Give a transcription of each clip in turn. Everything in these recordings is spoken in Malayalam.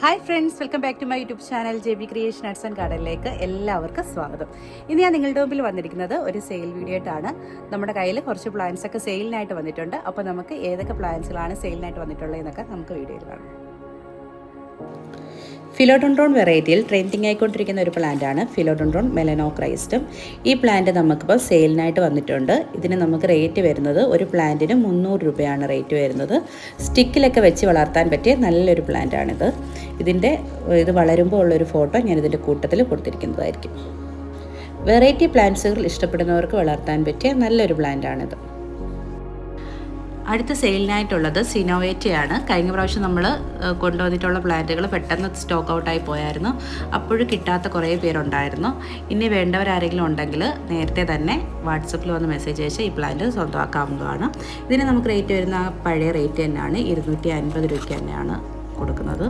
Hi friends welcome back to my YouTube channel J B creation arts and ഗാർഡനിലേക്ക് എല്ലാവർക്കും സ്വാഗതം. ഇന്ന് ഞാൻ നിങ്ങളുടെ മുമ്പിൽ വന്നിരിക്കുന്നത് ഒരു സെയിൽ വീഡിയോ ആയിട്ടാണ് നമ്മുടെ കയ്യിൽ കുറച്ച് പ്ലാൻസ് ഒക്കെ സെയിലിനായിട്ട് വന്നിട്ടുണ്ട്. അപ്പോൾ നമുക്ക് ഏതൊക്കെ പ്ലാൻസുകളാണ് സെയിലിനായിട്ട് വന്നിട്ടുള്ളത് എന്നൊക്കെ നമുക്ക് വീഡിയോയിൽ കാണാം. ഫിലോഡോൺഡ്രോൺ വെറൈറ്റിയിൽ ട്രെൻഡിങ് ആയിക്കൊണ്ടിരിക്കുന്ന ഒരു പ്ലാന്റാണ് ഫിലോഡോൺഡ്രോൺ മെലനോക്രൈസ്റ്റും ഈ പ്ലാന്റ് നമുക്കിപ്പോൾ സെയിലിനായിട്ട് വന്നിട്ടുണ്ട്. ഇതിന് നമുക്ക് റേറ്റ് വരുന്നത് ഒരു പ്ലാന്റിന് മുന്നൂറ് രൂപയാണ് റേറ്റ് വരുന്നത്. സ്റ്റിക്കിലൊക്കെ വെച്ച് വളർത്താൻ പറ്റിയ നല്ലൊരു പ്ലാന്റാണിത് ഇതിന്റെ ഇത് വളരുമ്പോൾ ഉള്ളൊരു ഫോട്ടോ ഞാൻ ഇതിന്റെ കൂട്ടത്തിൽ കൊടുത്തിരിക്കുന്നതായിരിക്കും. വെറൈറ്റി പ്ലാന്റ്സുകൾ ഇഷ്ടപ്പെടുന്നവർക്ക് വളർത്താൻ പറ്റിയ നല്ലൊരു പ്ലാന്റാണിത് അടുത്ത സെയിലിനായിട്ടുള്ളത് സിനോവേറ്റയാണ്. കഴിഞ്ഞ പ്രാവശ്യം നമ്മൾ കൊണ്ടുവന്നിട്ടുള്ള പ്ലാന്റുകൾ പെട്ടെന്ന് സ്റ്റോക്ക് ഔട്ടായി പോയായിരുന്നു. അപ്പോഴും കിട്ടാത്ത കുറേ പേരുണ്ടായിരുന്നു. ഇനി വേണ്ടവരാരെങ്കിലും ഉണ്ടെങ്കിൽ നേരത്തെ തന്നെ വാട്സപ്പിൽ വന്ന് മെസ്സേജ് അയച്ച് ഈ പ്ലാന്റ് സ്വന്തമാക്കാവുന്നതാണ്. ഇതിന് നമുക്ക് റേറ്റ് വരുന്ന പഴയ റേറ്റ് തന്നെയാണ്. ഇരുന്നൂറ്റി അൻപത് രൂപയ്ക്ക് തന്നെയാണ് കൊടുക്കുന്നത്.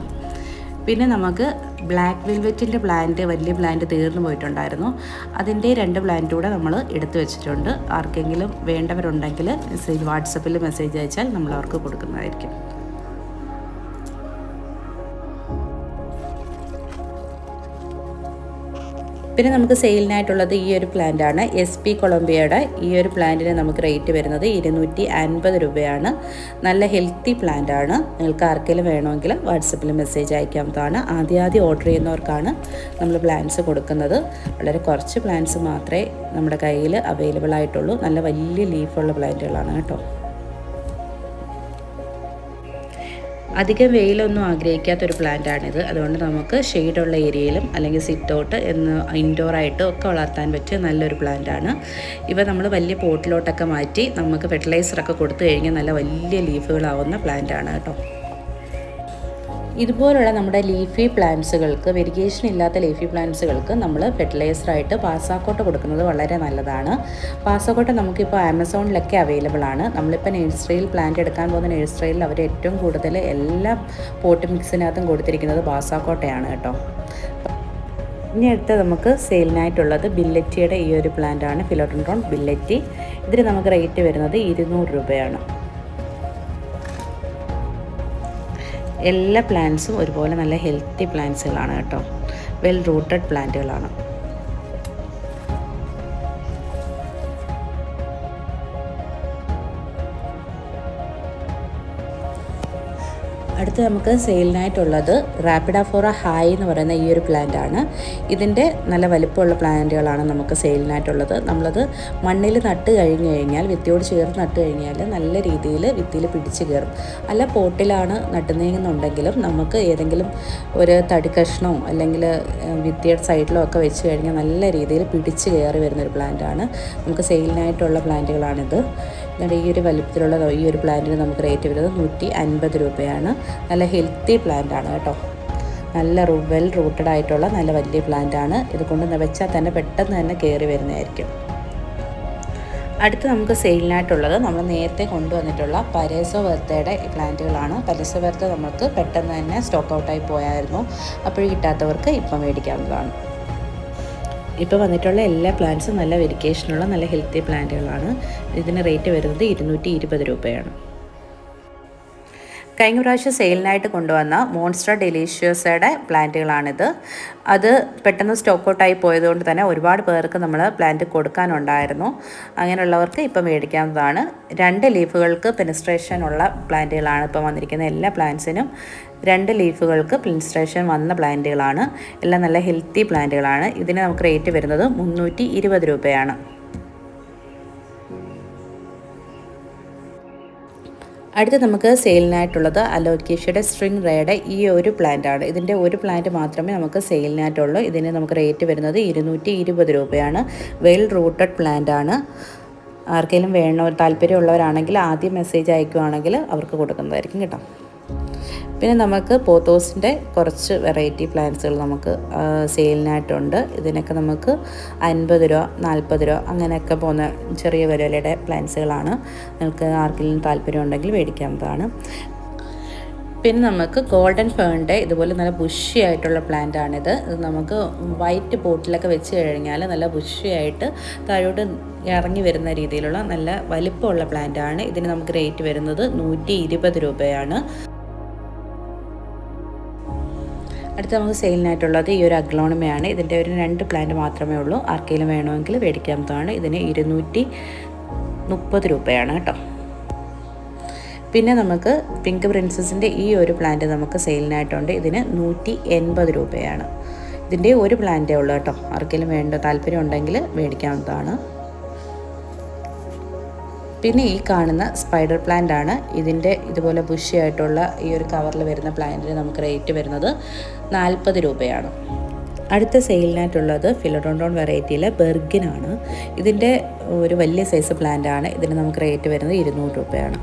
പിന്നെ നമുക്ക് ബ്ലാക്ക് വെൽവെറ്റിന്റെ പ്ലാന്റ് വലിയ പ്ലാന്റ് തീർന്നു പോയിട്ടുണ്ടായിരുന്നു. അതിന്റെ രണ്ട് പ്ലാന്റ് കൂടെ നമ്മൾ എടുത്തു വെച്ചിട്ടുണ്ട്. ആർക്കെങ്കിലും വേണ്ടവരുണ്ടെങ്കിൽ മെസ്സേജ് വാട്സപ്പിൽ മെസ്സേജ് അയച്ചാൽ നമ്മൾ അവർക്ക് കൊടുക്കുന്നതായിരിക്കും. പിന്നെ നമുക്ക് സെയിലിനായിട്ടുള്ളത് ഈ ഒരു പ്ലാന്റ് ആണ്. എസ് പി കൊളംബിയയുടെ ഈ ഒരു പ്ലാന്റിന് നമുക്ക് റേറ്റ് വരുന്നത് ഇരുന്നൂറ്റി അൻപത് രൂപയാണ്. നല്ല ഹെൽത്തി പ്ലാന്റ് ആണ്. നിങ്ങൾക്ക് ആർക്കെങ്കിലും വേണമെങ്കിൽ വാട്സപ്പിൽ മെസ്സേജ് അയക്കാവുന്നതാണ്. ആദ്യം ആദ്യം ഓർഡർ ചെയ്യുന്നവർക്കാണ് നമ്മൾ പ്ലാന്റ്സ് കൊടുക്കുന്നത്. വളരെ കുറച്ച് പ്ലാന്റ്സ് മാത്രമേ നമ്മുടെ കയ്യിൽ അവൈലബിൾ ആയിട്ടുള്ളൂ. നല്ല വലിയ ലീഫുള്ള പ്ലാന്റുകളാണ് കേട്ടോ. അധികം വെയിലൊന്നും ആഗ്രഹിക്കാത്തൊരു പ്ലാന്റാണിത്. അതുകൊണ്ട് നമുക്ക് ഷെയ്ഡുള്ള ഏരിയയിലും അല്ലെങ്കിൽ സിറ്റ് ഔട്ട് എന്ന് ഇൻഡോറായിട്ടും ഒക്കെ വളർത്താൻ പറ്റിയ നല്ലൊരു പ്ലാന്റ് ആണ് ഇവ നമ്മൾ വലിയ പോട്ടിലോട്ടൊക്കെ മാറ്റി നമുക്ക് ഫെർട്ടിലൈസറൊക്കെ കൊടുത്തു കഴിഞ്ഞാൽ നല്ല വലിയ ലീഫുകളാവുന്ന ആണ് കേട്ടോ. ഇതുപോലുള്ള നമ്മുടെ ലീഫി പ്ലാന്റ്സുകൾക്ക് വെരിഗേഷൻ ഇല്ലാത്ത ലീഫി പ്ലാന്റ്സുകൾക്ക് നമ്മൾ ഫെർട്ടിലൈസറായിട്ട് പാസാക്കോട്ട കൊടുക്കുന്നത് വളരെ നല്ലതാണ്. പാസാക്കോട്ട നമുക്കിപ്പോൾ ആമസോണിലൊക്കെ അവൈലബിൾ ആണ്. നമ്മളിപ്പോൾ നഴ്സറിയിൽ പ്ലാന്റ് എടുക്കാൻ പോകുന്ന നഴ്സറിയിൽ അവർ ഏറ്റവും കൂടുതൽ എല്ലാ പോട്ട് മിക്സിനകത്തും കൊടുത്തിരിക്കുന്നത് പാസാക്കോട്ടയാണ് കേട്ടോ. ഇനി അടുത്ത് നമുക്ക് സെയിലിനായിട്ടുള്ളത് ബില്ലറ്റിയുടെ ഈ ഒരു പ്ലാന്റാണ് ഫിലോട്ടൻട്രോൺ ബില്ലറ്റി ഇതിന് നമുക്ക് റേറ്റ് വരുന്നത് ഇരുന്നൂറ് രൂപയാണ്. എല്ലാ പ്ലാന്റ്സും ഒരുപോലെ നല്ല ഹെൽത്തി പ്ലാന്റ്സുകളാണ് കേട്ടോ. വെൽ റൂട്ടഡ് പ്ലാന്റുകളാണ് അടുത്ത് നമുക്ക് സെയിലിനായിട്ടുള്ളത് റാപ്പിഡ ഫോറ ഹായ് എന്ന് പറയുന്ന ഈ ഒരു പ്ലാന്റ് ആണ്. ഇതിന്റെ നല്ല വലിപ്പമുള്ള പ്ലാന്റുകളാണ് നമുക്ക് സെയിലിനായിട്ടുള്ളത്. നമ്മളത് മണ്ണിൽ നട്ട് കഴിഞ്ഞ് കഴിഞ്ഞാൽ വിത്തിയോട് ചേർന്ന് നട്ട് കഴിഞ്ഞാൽ നല്ല രീതിയിൽ വിത്തിയിൽ പിടിച്ച് കയറും. അല്ല പോട്ടിലാണ് നട്ടുന്നതെന്നുണ്ടെങ്കിലും നമുക്ക് ഏതെങ്കിലും ഒരു തടി കഷ്ണമോ അല്ലെങ്കിൽ വിത്തിയുടെ സൈഡിലോ ഒക്കെ വെച്ച് കഴിഞ്ഞാൽ നല്ല രീതിയിൽ പിടിച്ച് കയറി വരുന്നൊരു പ്ലാന്റാണ് നമുക്ക് സെയിലിനായിട്ടുള്ള പ്ലാന്റുകളാണിത്. എന്നിട്ട് ഈ ഒരു വലിപ്പത്തിലുള്ള ഈ ഒരു പ്ലാന്റിന് നമുക്ക് റേറ്റ് വരുന്നത് നൂറ്റി അൻപത് രൂപയാണ്. നല്ല ഹെൽത്തി പ്ലാന്റ് ആണ് കേട്ടോ. നല്ല വെൽ റൂട്ടഡ് ആയിട്ടുള്ള നല്ല വലിയ പ്ലാന്റ് ആണ്. ഇത് കൊണ്ട് വെച്ചാൽ തന്നെ പെട്ടെന്ന് തന്നെ കയറി വരുന്നതായിരിക്കും. അടുത്ത് നമുക്ക് സെയിലിനായിട്ടുള്ളത് നമ്മൾ നേരത്തെ കൊണ്ടുവന്നിട്ടുള്ള പരേസോ വെർത്തയുടെ പ്ലാന്റുകളാണ്. പരേസോ വെർത്ത നമുക്ക് പെട്ടെന്ന് തന്നെ സ്റ്റോക്ക് ഔട്ടായി പോയായിരുന്നു. അപ്പോൾ കിട്ടാത്തവർക്ക് ഇപ്പം മേടിക്കാവുന്നതാണ്. ഇപ്പോൾ വന്നിട്ടുള്ള എല്ലാ പ്ലാന്റ്സും നല്ല വെരിക്കേഷനുള്ള നല്ല ഹെൽത്തി പ്ലാന്റുകളാണ് ഇതിന് റേറ്റ് വരുന്നത് ഇരുന്നൂറ്റി രൂപയാണ്. കഴിഞ്ഞ പ്രാവശ്യം സെയിലിനായിട്ട് കൊണ്ടുവന്ന മോൺസ്റ്റർ ഡെലീഷ്യസയുടെ പ്ലാന്റുകളാണിത്. അത് പെട്ടെന്ന് സ്റ്റോക്ക് ഔട്ടായി പോയതുകൊണ്ട് തന്നെ ഒരുപാട് പേർക്ക് നമ്മൾ പ്ലാന്റ് കൊടുക്കാനുണ്ടായിരുന്നു. അങ്ങനെയുള്ളവർക്ക് ഇപ്പം മേടിക്കാവുന്നതാണ്. രണ്ട് ലീഫുകൾക്ക് പെനിസ്ട്രേഷൻ ഉള്ള പ്ലാന്റുകളാണ് ഇപ്പം വന്നിരിക്കുന്ന എല്ലാ പ്ലാന്റ്സിനും രണ്ട് ലീഫുകൾക്ക് പെനിസ്ട്രേഷൻ വന്ന പ്ലാന്റുകളാണ്. എല്ലാം നല്ല ഹെൽത്തി പ്ലാന്റുകളാണ്. ഇതിന് നമുക്ക് റേറ്റ് വരുന്നത് മുന്നൂറ്റി രൂപയാണ്. അടുത്ത് നമുക്ക് സെയിലിനായിട്ടുള്ളത് അലോക്കേഷ്യയുടെ സ്ട്രിങ് റേയുടെ ഈ ഒരു പ്ലാന്റ് ആണ്. ഇതിന്റെ ഒരു പ്ലാന്റ് മാത്രമേ നമുക്ക് സെയിലിനായിട്ടുള്ളൂ. ഇതിന് നമുക്ക് റേറ്റ് വരുന്നത് ഇരുന്നൂറ്റി ഇരുപത് രൂപയാണ്. വെൽ റൂട്ടഡ് പ്ലാന്റ് ആണ്. ആർക്കെങ്കിലും വേണോ താല്പര്യമുള്ളവരാണെങ്കിൽ ആദ്യം മെസ്സേജ് അയക്കുവാണെങ്കിൽ അവർക്ക് കൊടുക്കുന്നതായിരിക്കും കേട്ടോ. പിന്നെ നമുക്ക് പോത്തോസിന്റെ കുറച്ച് വെറൈറ്റി പ്ലാന്റ്സുകൾ നമുക്ക് സെയിലിനായിട്ടുണ്ട്. ഇതിനൊക്കെ നമുക്ക് അൻപത് രൂപ നാൽപ്പത് രൂപ അങ്ങനെയൊക്കെ പോകുന്ന ചെറിയ വിലയുടെ പ്ലാന്റ്സുകളാണ്. നിങ്ങൾക്ക് ആർക്കെങ്കിലും താല്പര്യം ഉണ്ടെങ്കിൽ മേടിക്കാവുന്നതാണ്. പിന്നെ നമുക്ക് ഗോൾഡൻ ഫേണിന്റെ ഇതുപോലെ നല്ല ബുഷി ആയിട്ടുള്ള പ്ലാന്റ് ആണിത് ഇത് നമുക്ക് വൈറ്റ് പോട്ടിലൊക്കെ വെച്ച് കഴിഞ്ഞാൽ നല്ല ബുഷിയായിട്ട് താഴോട്ട് ഇറങ്ങി വരുന്ന രീതിയിലുള്ള നല്ല വലിപ്പമുള്ള പ്ലാന്റ് ആണ് ഇതിന് നമുക്ക് റേറ്റ് വരുന്നത് നൂറ്റി രൂപയാണ്. അടുത്ത നമുക്ക് സെയിലിനായിട്ടുള്ളത് ഈ ഒരു അഗ്ലോണിമയാണ്. ഇതിന്റെ ഒരു രണ്ട് പ്ലാന്റ് മാത്രമേ ഉള്ളൂ. ആർക്കെങ്കിലും വേണമെങ്കിൽ മേടിക്കാവുന്നതാണ് ഇതിന് ഇരുന്നൂറ്റി മുപ്പത് രൂപയാണ് കേട്ടോ. പിന്നെ നമുക്ക് പിങ്ക് പ്രിൻസസിന്റെ ഈ ഒരു പ്ലാന്റ് നമുക്ക് സെയിലിനായിട്ടുണ്ട്. ഇതിന് നൂറ്റി എൺപത് രൂപയാണ്. ഇതിന്റെ ഒരു പ്ലാന്റേ ഉള്ളൂ കേട്ടോ. ആർക്കെങ്കിലും വേണ്ട താല്പര്യം ഉണ്ടെങ്കിൽ മേടിക്കാവുന്നതാണ് പിന്നെ ഈ കാണുന്ന സ്പൈഡർ പ്ലാന്റ് ആണ്. ഇതിന്റെ ഇതുപോലെ ബുഷിയായിട്ടുള്ള ഈ ഒരു കവറിൽ വരുന്ന പ്ലാന്റിന് നമുക്ക് റേറ്റ് വരുന്നത് നാൽപ്പത് രൂപയാണ്. അടുത്ത സെയിലിനായിട്ടുള്ളത് ഫിലഡോൺഡോൺ വെറൈറ്റിയിലെ ബെർഗിനാണ് ഇതിന്റെ ഒരു വലിയ സൈസ് പ്ലാന്റ് ആണ്. ഇതിന് നമുക്ക് റേറ്റ് വരുന്നത് ഇരുന്നൂറ് രൂപയാണ്.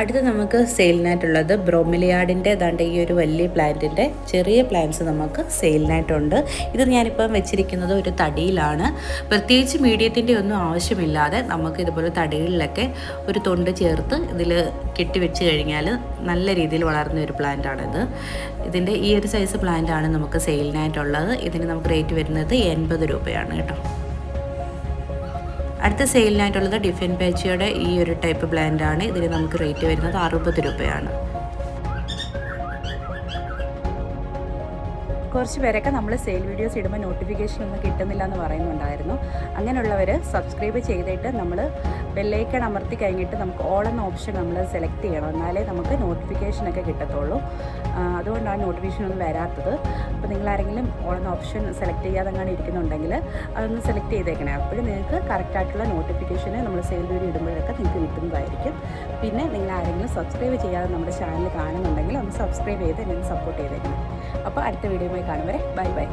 അടുത്ത് നമുക്ക് സെയിലിനായിട്ടുള്ളത് ബ്രോമിലിയാഡിന്റെ ഏതാണ്ട് ഈ ഒരു വലിയ പ്ലാന്റിന്റെ ചെറിയ പ്ലാന്റ്സ് നമുക്ക് സെയിലിനായിട്ടുണ്ട്. ഇത് ഞാനിപ്പം വെച്ചിരിക്കുന്നത് ഒരു തടിയിലാണ്. പ്രത്യേകിച്ച് മീഡിയത്തിന്റെ ഒന്നും ആവശ്യമില്ലാതെ നമുക്ക് ഇതുപോലെ തടികളിലൊക്കെ ഒരു തൊണ്ട് ചേർത്ത് ഇതിൽ കെട്ടിവെച്ച് കഴിഞ്ഞാൽ നല്ല രീതിയിൽ വളർന്ന ഒരു പ്ലാന്റാണിത് ഇതിന്റെ ഈ ഒരു സൈസ് പ്ലാന്റാണ് നമുക്ക് സെയിലിനായിട്ടുള്ളത്. ഇതിന് നമുക്ക് റേറ്റ് വരുന്നത് എൺപത് രൂപയാണ് കേട്ടോ. അടുത്ത സെയിലിനായിട്ടുള്ളത് ഡിഫൻ പേച്ചയുടെ ഈ ഒരു ടൈപ്പ് ബ്ലാൻഡാണ്. ഇതിന് നമുക്ക് റേറ്റ് വരുന്നത് അറുപത് രൂപയാണ്. കുറച്ച് പേരൊക്കെ നമ്മൾ സെയിൽ വീഡിയോസ് ഇടുമ്പോൾ നോട്ടിഫിക്കേഷൻ ഒന്നും കിട്ടുന്നില്ല എന്ന് പറയുന്നുണ്ടായിരുന്നു. അങ്ങനെയുള്ളവർ സബ്സ്ക്രൈബ് ചെയ്തിട്ട് നമ്മൾ ബെല്ലൈക്കൺ അമർത്തി കഴിഞ്ഞിട്ട് നമുക്ക് ഓൾ എന്ന ഓപ്ഷൻ നമ്മൾ സെലക്ട് ചെയ്യണം. എന്നാലേ നമുക്ക് നോട്ടിഫിക്കേഷനൊക്കെ കിട്ടത്തുള്ളൂ. അതുകൊണ്ടാണ് നോട്ടിഫിക്കേഷൻ ഒന്നും വരാത്തത്. അപ്പോൾ നിങ്ങൾ ആരെങ്കിലും ഓൾ ഓപ്ഷൻ സെലക്ട് ചെയ്യാതെ അങ്ങനെ ഇരിക്കുന്നുണ്ടെങ്കിൽ അതൊന്ന് സെലക്ട് ചെയ്തേക്കണേ. അപ്പോഴും നിങ്ങൾക്ക് കറക്റ്റായിട്ടുള്ള നോട്ടിഫിക്കേഷന് നമ്മൾ സെയിൽ വീഡിയോ ഇടുമ്പോഴൊക്കെ നിങ്ങൾക്ക് കിട്ടുന്നതായിരിക്കും. പിന്നെ നിങ്ങൾ ആരെങ്കിലും സബ്സ്ക്രൈബ് ചെയ്യാതെ നമ്മുടെ ചാനൽ കാണുന്നുണ്ടെങ്കിൽ ഒന്ന് സബ്സ്ക്രൈബ് ചെയ്ത് എന്നെ സപ്പോർട്ട് ചെയ്തേക്കണം. അപ്പോൾ അടുത്ത വീഡിയോയുമായി കാണും വരെ. Bye bye